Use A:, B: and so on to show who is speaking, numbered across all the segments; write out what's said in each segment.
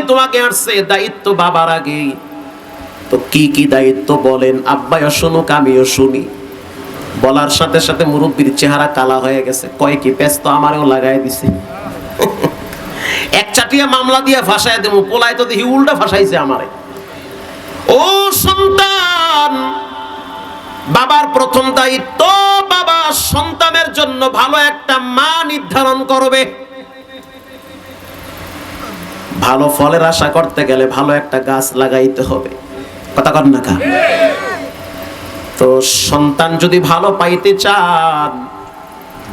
A: তোমাকে আসছে দায়িত্ব বাবার আগে। তো কি কি দায়িত্ব বলেন? আব্বাইও শুনুক, আমিও শুনি। বলার সাথে সাথে মুরব্বীর চেহারা কালা হয়ে গেছে। কয় কি ব্যস্ত আমারও লাগাই দিছে। এক চাটিয়া মামলা দিয়ে ফাঁসাই দেবো, পোলায় তো দেখি উল্টা ফাঁসাইছে আমারে। ও সন্তান, বাবার প্রথম দায়িত্ব বাবা সন্তানের জন্য ভালো একটা মা নির্ধারণ করবে। ভালো ফলের আশা করতে গেলে ভালো একটা গাছ লাগাইতে হবে। কথা কর না তো সন্তান যদি ভালো পাইতে চান,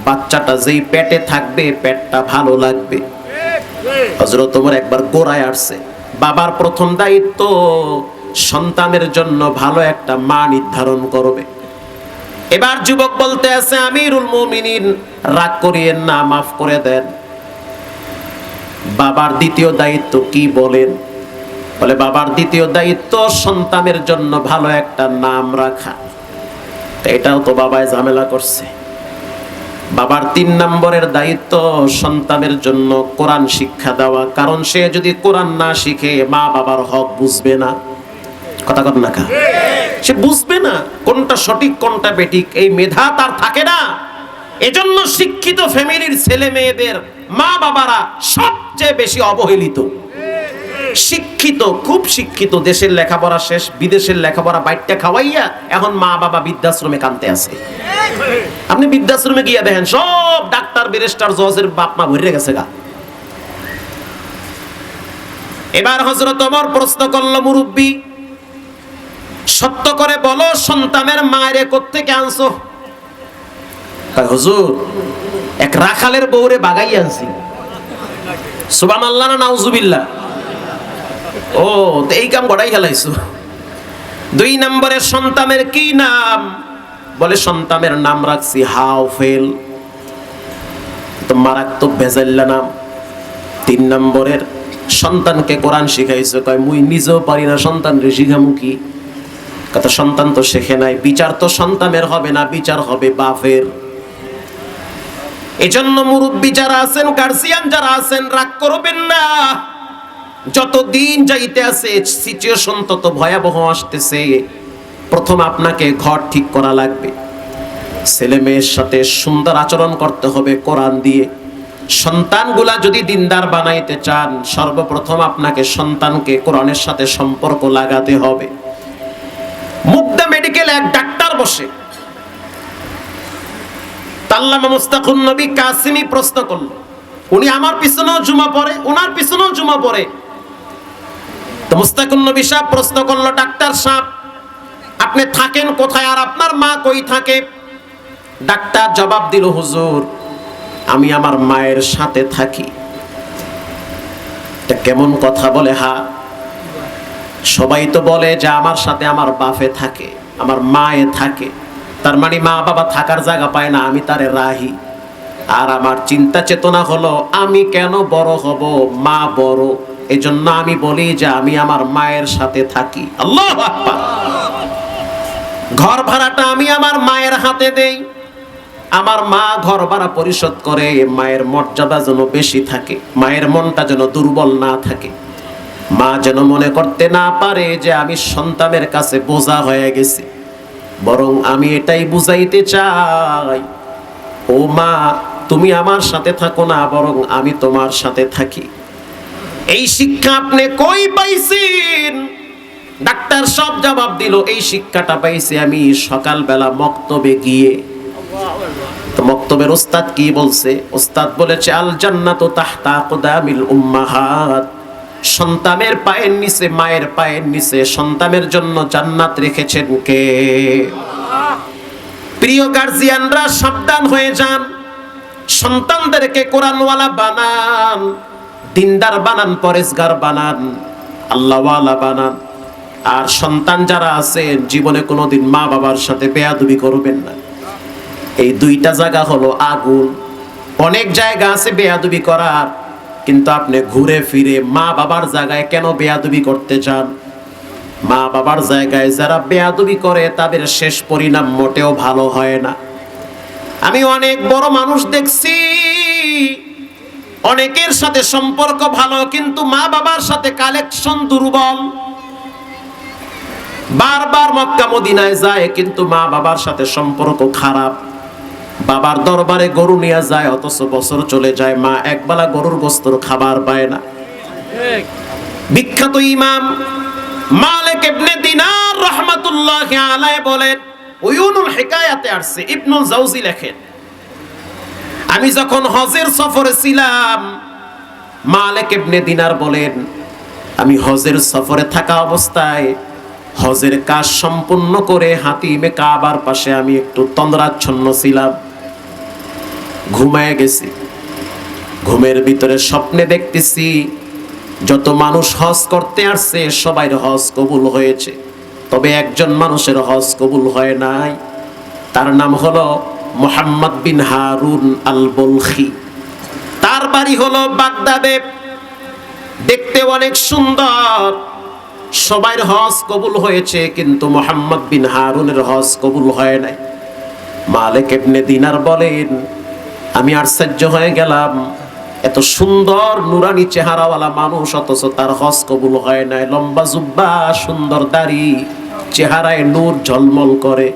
A: বাচ্চাটা যেই পেটে থাকবে, পেটটা ভালো লাগবে। হজরত একবার গোড়ায় আসছে। বাবার প্রথম দায়িত্ব, সন্তানের জন্য ভালো একটা মা নির্ধারণ করবে। এবার যুবক বলতে আছে, আমিরুল মুমিনিন, রাগ করিয়েন না, মাফ করে দেন। বাবার দ্বিতীয় দায়িত্ব কি বলেন? বলে, বাবার দ্বিতীয় দায়িত্ব সন্তানের জন্য ভালো একটা নাম রাখা। এটাও তো বাবায় ঝামেলা করছে। বাবার তিন নম্বরের দায়িত্ব সন্তানের জন্য কোরআন শিক্ষা দেওয়া। কারণ সে যদি কোরআন না শিখে, মা বাবার হক বুঝবে না। কথা কথা না সে বুঝবে না কোনটা সঠিক, কোনটা বেঠিক। এই মেধা তার থাকে না। এজন্য শিক্ষিত ফ্যামিলির ছেলে মেয়েদের মা বাবারা সবচেয়ে বেশি অবহেলিত। শিক্ষিত, খুব শিক্ষিত দেশের লেখাপড়া শেষ, বিদেশের লেখাপড়া বাইরটা খাওয়াইয়া এখন মা বাবা বৃদ্ধাশ্রমে কানতে আছে। আপনি বৃদ্ধাশ্রমে গিয়ে দেখেন, সব ডাক্তার, ব্যারিস্টার, জজের বাপ মা ভরে গেছে গা। এবার হজরত ওমর প্রশ্ন করল, মুরব্বী, সত্য করে বলো, সন্তানের মায়ের কোত্থেকে আনছো? হুজুর এক রাখালের বউরে বাগাই আনছি। সুবান আল্লাহ না নাউজুবিল্লাহ। ও, তো এই কাম গড়াই খেলাইছো দুই নম্বরে সন্তানের কি নাম? বলে, সন্তানের নাম রাখছি হাও ফেল। তো মারাত্মক ভেজাল্লা নাম। তিন নম্বরের, সন্তানকে কোরআন শিখাইছো। কয়, মুই নিজেও পারি না সন্তান রে শিখামু কি? কথা সন্তান তো শেখে নাই। বিচার তো সন্তানের হবে না, বিচার হবে বাপের। এজন্য মুরব্বী যারা আছেন গার্জিয়ান যারা আছেন, রাগ করবেন না। যত দিন যাইতে আছে সিচুয়েশন তত ভয়াবহ আসতেছে। প্রথম আপনাকে ঘর ঠিক করা লাগবে। ছেলে মেয়ের সাথে সুন্দর আচরণ করতে হবে কোরআন দিয়ে। সন্তানগুলা যদি দিনদার বানাইতে চান, সর্বপ্রথম আপনাকে সন্তানকে কোরআনের সাথে সম্পর্ক লাগাতে হবে। মুগদা মেডিকেল এক ডাক্তার বসে। তাল্লামা মুস্তাকুন নবী কাসিমি প্রশ্ন করল, উনি আমার পিছনেও জুমা পড়ে ওনার পিছনেও জুমা পড়ে? তো মুস্তাকুন নবী প্রশ্ন করল, ডাক্তার আপনি থাকেন কোথায় আর আপনার মা কই থাকে? ডাক্তার জবাব দিল, হুজুর, আমি আমার মায়ের সাথে থাকি। কেমন কথা বলে, হা? সবাই তো বলে যে আমার সাথে আমার বাপে থাকে, আমার মায়ে থাকে। তার মানে মা বাবা থাকার জায়গা পায় না, আমি তারে রাহি। আর আমার চিন্তা চেতনা হলো, আমি কেন বড় হব, মা বড়? এজন্য আমি বলি যে আমি আমার মায়ের সাথে থাকি। আল্লাহ ঘর ভাড়াটা আমি আমার মায়ের হাতে দেই। আমার মা ঘর ভাড়া পরিশোধ করে, মায়ের মর্যাদা যেন বেশি থাকে, মায়ের মনটা যেন দুর্বল না থাকে। মা যেন মনে করতে না পারে যে আমি সন্তানের কাছে বোঝা হয়ে গেছি। বরং আমি এটাই বুঝাইতে চাই। ও মা, তুমি আমার সাথে থাকো না, বরং আমি তোমার সাথে থাকি। এই শিক্ষা আপনি কই পাইছেন? ডাক্তার সব জবাব দিল, এই শিক্ষাটা পাইছি আমি সকালবেলা মক্তবে গিয়ে। তো মক্তবের ওস্তাদ কি বলছে? ওস্তাদ বলেছে, আল জান্নাতু তাহতা আকদামিল উম্মাহাত। সন্তানের পায়ের নিচে, মায়ের পায়ের নিচে সন্তানের জন্য জান্নাত রেখেছেন কে? প্রিয় গার্জিয়ানরা সাবধান হয়ে যান। সন্তানদেরকে কোরআনওয়ালা বানান, দিনদার বানান, পরেশগার বানান, আল্লাহওয়ালা বানান। আর সন্তান যারা আছে, জীবনে কোনোদিন মা বাবার সাথে বেয়াদবি করবেন না। এই দুইটা জায়গা হলো আগুন। অনেক জায়গা আছে বেয়াদুবি করার। কিন্তু আপনি ঘুরে ফিরে মা বাবার জায়গায় কেন বেয়াদবি করতে চান? মা বাবার জায়গায় যারা বেয়াদবি করে, তাদের শেষ পরিণাম মোটেও ভালো হয় না। আমি অনেক বড় মানুষ দেখছি, অনেকের সাথে সম্পর্ক ভালো, কিন্তু মা বাবার সাথে কালেকশন দুর্বল। বারবার মক্কা মদিনায় যায়, কিন্তু মা বাবার সাথে সম্পর্ক খারাপ। বাবার দরবারে গরু নিয়ে যায়, অথচ বছর চলে যায়, মা একবেলা গরুর গোস্তর খাবার পায় না। বিখ্যাত ইমাম মালিক ইবনে দিনার রহমাতুল্লাহি আলাইহি বলেন, উয়ুনুল হিকায়াতে আসছে ইবনুল জাওজি লেখেন, আমি যখন হজের সফরে ছিলাম মালিক ইবনে দিনার বলেন, আমি হজের সফরে থাকা অবস্থায় হজের কাজ সম্পূর্ণ করে হাতিমে কাবার পাশে আমি একটু তন্দ্রাচ্ছন্ন ছিলাম। ঘুমায় গেছি। ঘুমের ভিতরে স্বপ্নে দেখতেছি, যত মানুষ হজ করতে আসছে সবাই হজ কবুল হয়েছে। তবে একজন মানুষের হজ কবুল হয় নাই। তার নাম হলো মোহাম্মদ বিন হারুন আল বলখি তার বাড়ি হলো বাগদাদে। দেখতে অনেক সুন্দর। সবার হজ কবুল হয়েছে, কিন্তু মোহাম্মদ বিন হারুনের হজ কবুল হয় নাই। মালিক ইবনে দিনার বলেন আমি আশ্চর্য হয়ে গেলাম। এত সুন্দর নুরানি চেহারাওয়ালা মানুষ, অথচ তার হজ কবুল হয় নাই। লম্বা জুব্বা, সুন্দর দাড়ি, চেহারায় নূর ঝলমল করে,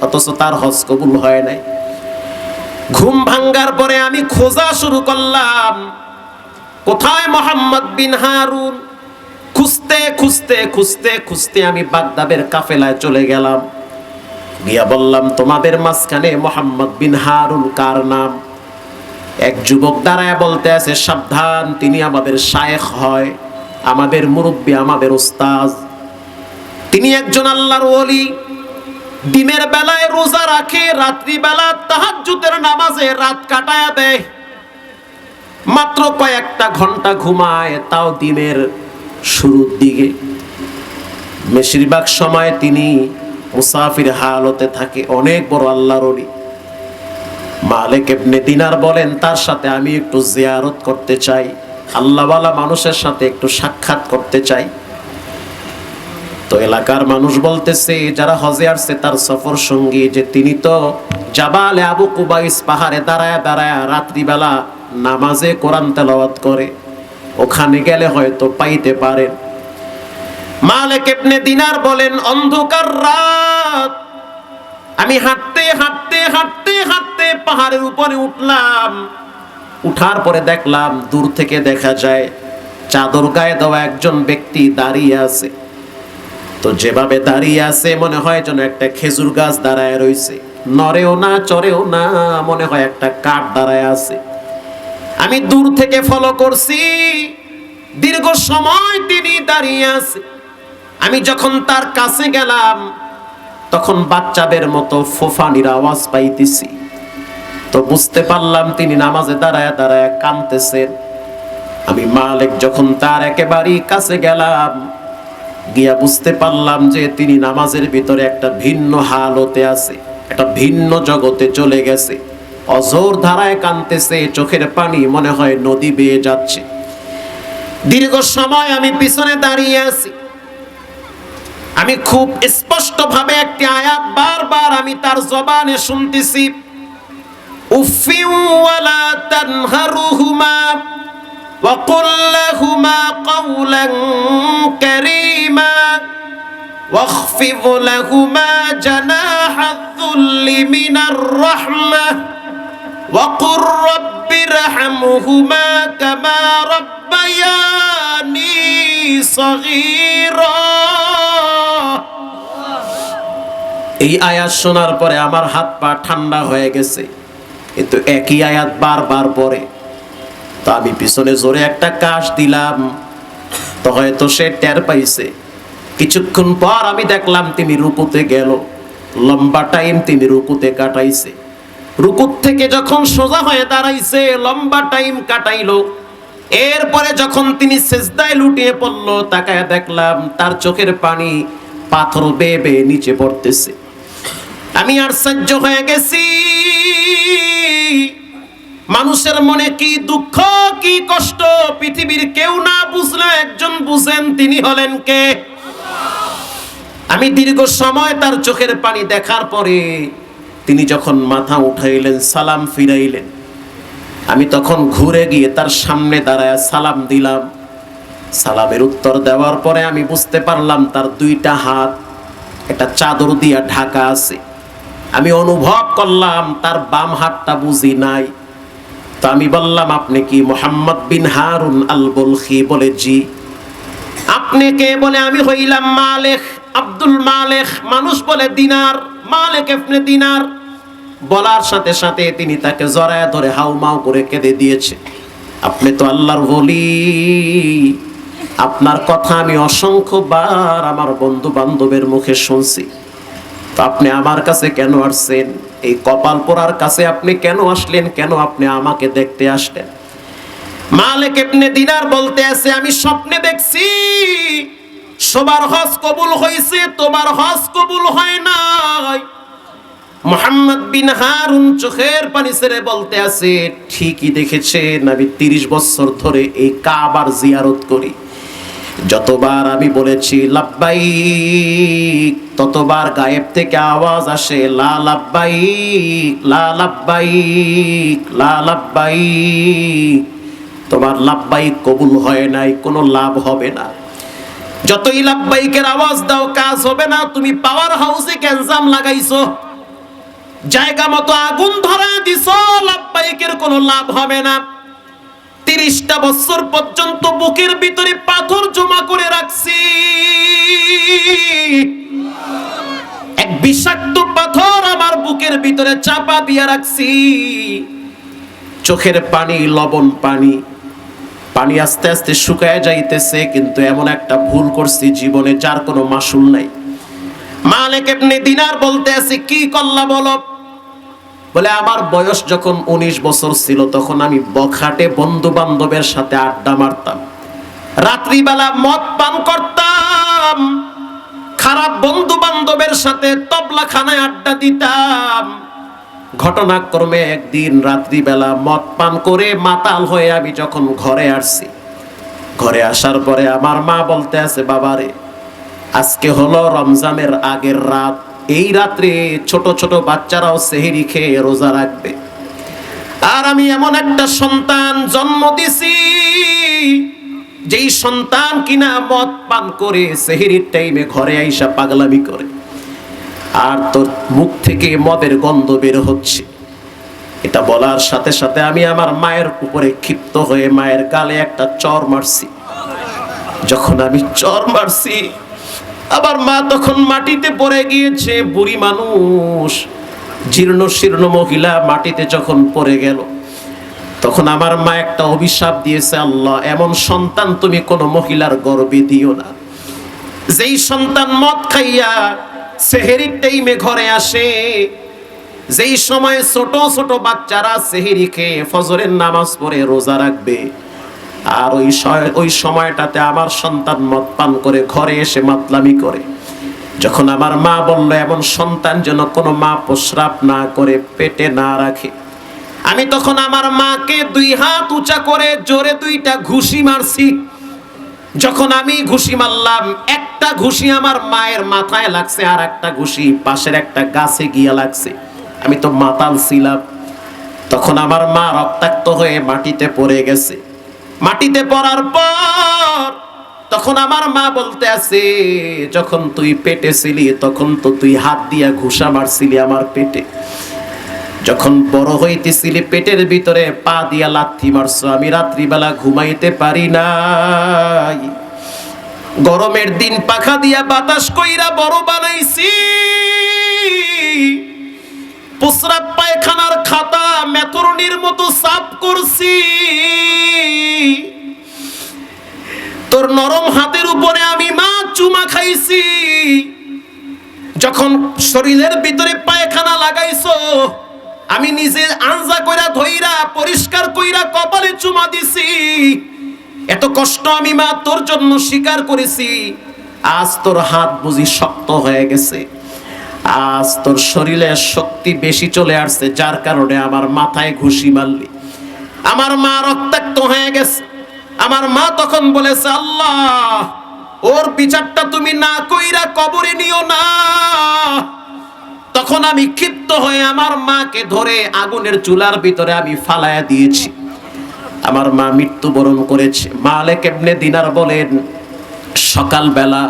A: অথচ তার হজ কবুল হয় নাই। ঘুম ভাঙ্গার পরে আমি খোঁজা শুরু করলাম, কোথায় মোহাম্মদ বিন হারুন? খুঁজতে খুঁজতে খুঁজতে খুঁজতে আমি বাগদাদের কাফেলায় চলে গেলাম। গিয়া বললাম, তোমাদের মাঝখানে মোহাম্মদ বিন হারুন কার নাম? এক যুবক দাঁড়ায় বলতে আছে, সাবধান, তিনি আমাদের শায়েখ হয়, আমাদের মুরব্বী, আমাদের ওস্তাজ তিনি একজন আল্লাহর ওলি। দিনের বেলায় রোজা রাখে রাত্রি বেলা তাহাজ্জুদের নামাজে রাত কাটায় দেয়। মাত্র কয়েকটা ঘণ্টা ঘুমায়, তাও দিনের শুরুর দিকে। বেশিরভাগ সময় তিনি মুসাফির হালতে থাকে, অনেক বড় আল্লাহর ওলি। মালিক ইবনে দিনার বলেন, তার সাথে আমি একটু জিয়ারত করতে চাই। আল্লাহওয়ালা মানুষের সাথে একটু সাক্ষাৎ করতে চাই। তো এলাকার মানুষ বলতেছে, যারা হজে আসছে, তার সফর সঙ্গী যে তিনি তো জাবালে আবু কুবাইস পাহাড়ে দাঁড়ায় দাঁড়ায় রাত্রিবেলা নামাজে কোরআন তেলাওয়াত করে। ওখানে গেলে হয়তো পাইতে পারেন। মালিক ইবনে দিনার বলেন, অন্ধকার রাত আমি হাঁটতে হাঁটতে হাঁটতে হাঁটতে পাহাড়ের উপরে উঠলাম। উঠার পরে দেখলাম দূর থেকে দেখা যায় চাদর গায়ে দেওয়া একজন ব্যক্তি দাঁড়িয়ে আছে। তো যেভাবে দাঁড়িয়ে আছে, মনে হয় যেন একটা খেজুর গাছ দাঁড়ায় রয়েছে। নরেও না, চড়েও না, মনে হয় একটা কাঠ দাঁড়ায় আছে। আমি দূর থেকে ফলো করছি। দীর্ঘ সময় তিনি দাঁড়িয়ে আছে। আমি যখন তার কাছে গেলাম তখন বাচ্চাদের মতো ফোফানির আওয়াজ পাইতেছি। তো বুঝতে পারলাম তিনি নামাজে দাঁড়ায় দাঁড়ায় কানতেছেন আমি মালিক যখন তার একেবারেই কাছে গেলাম, গিয়া বুঝতে পারলাম যে তিনি নামাজের ভিতরে একটা ভিন্ন হালতে আছে, একটা ভিন্ন জগতে চলে গেছে। অজোর ধারায় কানতেছে চোখের পানি মনে হয় নদী বেয়ে যাচ্ছে। দীর্ঘ সময় আমি পিছনে দাঁড়িয়ে আছি। আমি খুব স্পষ্ট ভাবে একটি আয়াত বারবার আমি তার জবানে শুনতেছি উফি ওয়ালা তানহারুহুমা وقل لهما قولا كريما واخفض لهما جناح الذل من الرحمة وقل رب ارحمهما كما ربياني صغيرا এই আয়াত শোনার পরে আমার হাত পা ঠান্ডা হয়ে গেছে। কিন্তু একই আয়াত বারবার পরে তো আমি পিছনে জোরে একটা কাশ দিলাম, তো হয়তো সে টের পাইছে। কিছুক্ষণ পর আমি দেখলাম তিনি রুকুতে গেল। লম্বা টাইম তিনি রুকুতে কাটাইছে। রুকুত থেকে যখন সোজা হয়ে দাঁড়াইছে, লম্বা টাইম কাটাইলো। এরপরে যখন তিনি সেজদায় লুটিয়ে পড়ল, তাকায় দেখলাম তার চোখের পানি পাথর বেয়ে বেয়ে নিচে পড়তেছে। আমি আর সহ্য হয়ে গেছি। মানুষের মনে কি দুঃখ, কি কষ্ট, পৃথিবীর কেউ না বুঝলে একজন বুঝেন তিনি হলেন কে? আমি দীর্ঘ সময় তার চোখের পানি দেখার পরে তিনি যখন মাথা উঠাইলেন, সালাম ফিরাইলেন। আমি তখন ঘুরে গিয়ে তার সামনে দাঁড়ায় সালাম দিলাম। সালামের উত্তর দেওয়ার পরে আমি বুঝতে পারলাম তার দুইটা হাত, একটা চাদর দিয়া ঢাকা আছে। আমি অনুভব করলাম, তার বাম হাতটা বুঝি নাই। তো আমি বললাম, আপনি কি মোহাম্মদ বিন হারুন আল বলখি বলে জি? আপনি কে বলে আমি হইলাম মালেখ? আব্দুল মালেখ, মানুষ বলে দিনার মালেক এফনে দিনার। বলার সাথে সাথে তিনি তাকে জড়ায় ধরে হাউমাউ করে কেঁদে দিয়েছে। আপনি তো আল্লাহর বলি আপনার কথা আমি অসংখ্যবার আমার বন্ধু বান্ধবের মুখে শুনছি। আপনি আমার কাছে কেন আসছেন? এই কপাল পোড়ার কাছে আপনি কেন আসলেন? কেন আপনি আমাকে দেখতে আসলেন? মালিক ইবনে দিনার বলতে আছে, আমি স্বপ্নে দেখছি, সবার হজ কবুল হয়েছে তোমার হজ কবুল হয় নাই। মোহাম্মদ বিন হারুন চোখের পানি ছেড়ে বলতে আছে, ঠিকই দেখেছেন, আমি তিরিশ বছর ধরে এই কাবার জিয়ারত করি। যতবার আমি বলেছি লাব্বাইক, ততবার গায়েব থেকে আওয়াজ আসে, লা লাব্বাইক লা লাব্বাইক লা লাব্বাইক। তোমার লাভবাইক কবুল হয় নাই, কোনো লাভ হবে না। যতই লাভবাইকের আওয়াজ দাও, কাজ হবে না, তুমি পাওয়ার হাউসে ক্যান্সাম লাগাইছো। জায়গা মতো আগুন ধরা দিছো লাভবাইকের কোনো লাভ হবে না। তিরিশটা বছর পর্যন্ত বুকের ভিতরে পাথর জমা করে রাখছি। এক বিষাক্ত পাথর আমার বুকের ভিতরে চাপা দিয়ে রাখছি। চোখের পানি, লবণ পানি পানি আস্তে আস্তে শুকায় যাইতেছে, কিন্তু এমন একটা ভুল করছি জীবনে যার কোনো মাসুল নাই। মালিক এমনি দিনার বলতে আছে, কি করলা বলো? বলে, আমার বয়স যখন উনিশ বছর ছিল, তখন আমি বখাটে বন্ধু বান্ধবের সাথে আড্ডা মারতাম। রাত্রিবেলা মদ পান করতাম। খারাপ বন্ধু বান্ধবের সাথে তবলাখানায় আড্ডা দিতাম। ঘটনাক্রমে একদিন রাত্রিবেলা মদ পান করে মাতাল হয়ে আমি যখন ঘরে আসছি, ঘরে আসার পরে আমার মা বলতে আছে, বাবারে, আজকে হলো রমজানের আগের রাত। এই রাত্রে ছোট ছোট বাচ্চারাও সেহেরি খেয়ে রোজা রাখবে। আর আমি এমন একটা সন্তান জন্ম দিছি, যেই সন্তান কিনা মদ পান করে সেহেরির টাইমে ঘরে আইসা পাগলামি করে। আর তোর মুখ থেকে মদের গন্ধ বের হচ্ছে। এটা বলার সাথে সাথে আমি আমার মায়ের উপরে ক্ষিপ্ত হয়ে মায়ের গালে একটা চর মারছি। যখন আমি চর মারছি আবার মা তখন মাটিতে পড়ে গিয়েছে, বুড়ি মানুষ, জীর্ণ শীর্ণ মহিলা মাটিতে যখন পড়ে গেল, তখন আমার মা একটা অভিশাপ দিয়েছে, আল্লাহ, এমন সন্তান তুমি কোনো মহিলার গর্বে দিও না। যেই সন্তান মদ খাইয়া সেহেরির টাইমে ঘরে আসে, যেই সময় ছোট ছোট বাচ্চারা সেহেরি খেয়ে ফজরের নামাজ পড়ে রোজা রাখবে আর ওই ওই সময়টাতে আমার সন্তান মদ পান করে ঘরে এসে মাতলামি করে। যখন আমার মা বলল, এমন সন্তান যেন কোনো মা প্রস্রাব না করে, পেটে না রাখে। আমি তখন আমার মাকে দুই হাত উঁচা করে জোরে দুইটা ঘুষি মারছি। যখন আমি ঘুষি মারলাম, একটা ঘুষি আমার মায়ের মাথায় লাগছে আর একটা ঘুষি পাশের একটা গাছে গিয়ে লাগছে। আমি তো মাতাল ছিলাম। তখন আমার মা রক্তাক্ত হয়ে মাটিতে পড়ে গেছে। মাটিতে পড়ার পর তখন আমার মা বলতে আছে, যখন তুই পেটে ছিলি, তখন তো তুই হাত দিয়া ঘুষা মারছিলি আমার পেটে। যখন বড় হইতেছিলি, পেটের ভিতরে পা দিয়া লাথি মারছো, আমি রাত্রিবেলা ঘুমাইতে পারি নাই। গরমের দিন পাখা দিয়া বাতাস কইরা বড় বানাইছি। প্রস্রাব পায়খানার খাতা মেথরনির মতো সাফ করছি। তোর নরম হাতের উপরে আমি মা চুমা খাইছি। যখন শরীরের ভিতরে পায়খানা লাগাইছো, আমি নিজে আঞ্জা কইরা ধইরা, পরিষ্কার কইরা কপালে চুমা দিছি। এত কষ্ট আমি মা তোর জন্য স্বীকার করেছি। আজ তোর হাত বুঝি শক্ত হয়ে গেছে। আজ তোর শরীরে শক্তি বেশি চলে আসছে, যার কারণে আমার মাথায় ঘুষি মারলি। আমার মা রক্তাক্ত হয়ে গেছে। আমার মা তখন বলেছে, আল্লাহ, ওর বিচারটা তুমি না কইরা কবরে নিও না। তখন আমি ক্ষিপ্ত হয়ে আমার মাকে ধরে আগুনের চুলার ভিতরে আমি ফালায়া দিয়েছি। আমার মা মৃত্যুবরণ করেছে। মালেক এমনি দিনার বলেন, সকালবেলা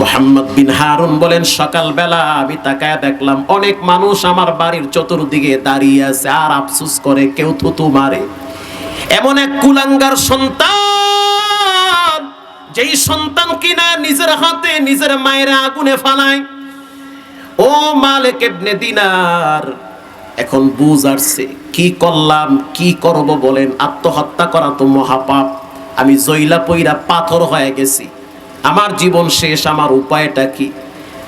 A: মোহাম্মদ বিন হারুন বলেন, সকালবেলা আমি তাকায় দেখলাম অনেক মানুষ আমার বাড়ির চতুর্দিকে দাঁড়িয়ে আছে, আর আফসুস করে কেউ থুতু মারে। এমন এক কুলাঙ্গার সন্তান, যেই সন্তান কিনা নিজের হাতে নিজের মায়ের আগুনে ফালায়। ও মালিক ইবনে দিনার, এখন বুঝ আসছে, কি করলাম, কি করব বলেন, আত্মহত্যা করা তো মহাপাপ। আমি জইলা পইরা পাথর হয়ে গেছি। আমার জীবন শেষ, আমার উপায়টা কি?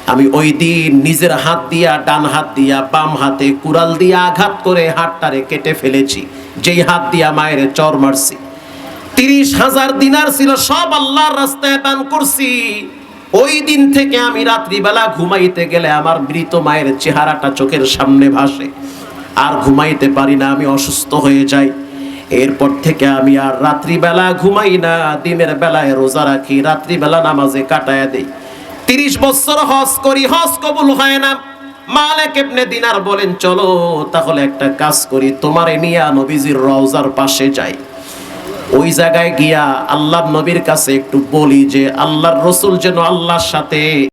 A: আমি ওই দিন নিজের হাত দিয়া, ডান হাত দিয়া, বাম হাতে কুড়াল দিয়ে আঘাত করে হাতটারে কেটে ফেলেছি। যেই হাত দিয়া মায়ের চর মারছি। তিরিশ হাজার দিনার ছিল, সব আল্লাহর রাস্তায় দান করছি। ওই দিন থেকে আমি রাত্রিবেলা ঘুমাইতে গেলে আমার মৃত মায়ের চেহারাটা চোখের সামনে ভাসে। আর ঘুমাইতে পারি না, আমি অসুস্থ হয়ে যাই। এরপর থেকে আমি আর রাত্রিবেলা ঘুমাই না, দিনের বেলায় রোজা রাখি, রাত্রিবেলা নামাজে কাটায় দেই। তিরিশ বছর হজ করি, হজ কবুল হয় না। মালেক এমনি দিনার বলেন, চলো, তাহলে একটা কাজ করি, তোমারে নিয়ে নবীজির রওজার পাশে যাই। ওই জায়গায় গিয়া আল্লাহর নবীর কাছে একটু বলি যে, আল্লাহর রসুল যেন আল্লাহর সাথে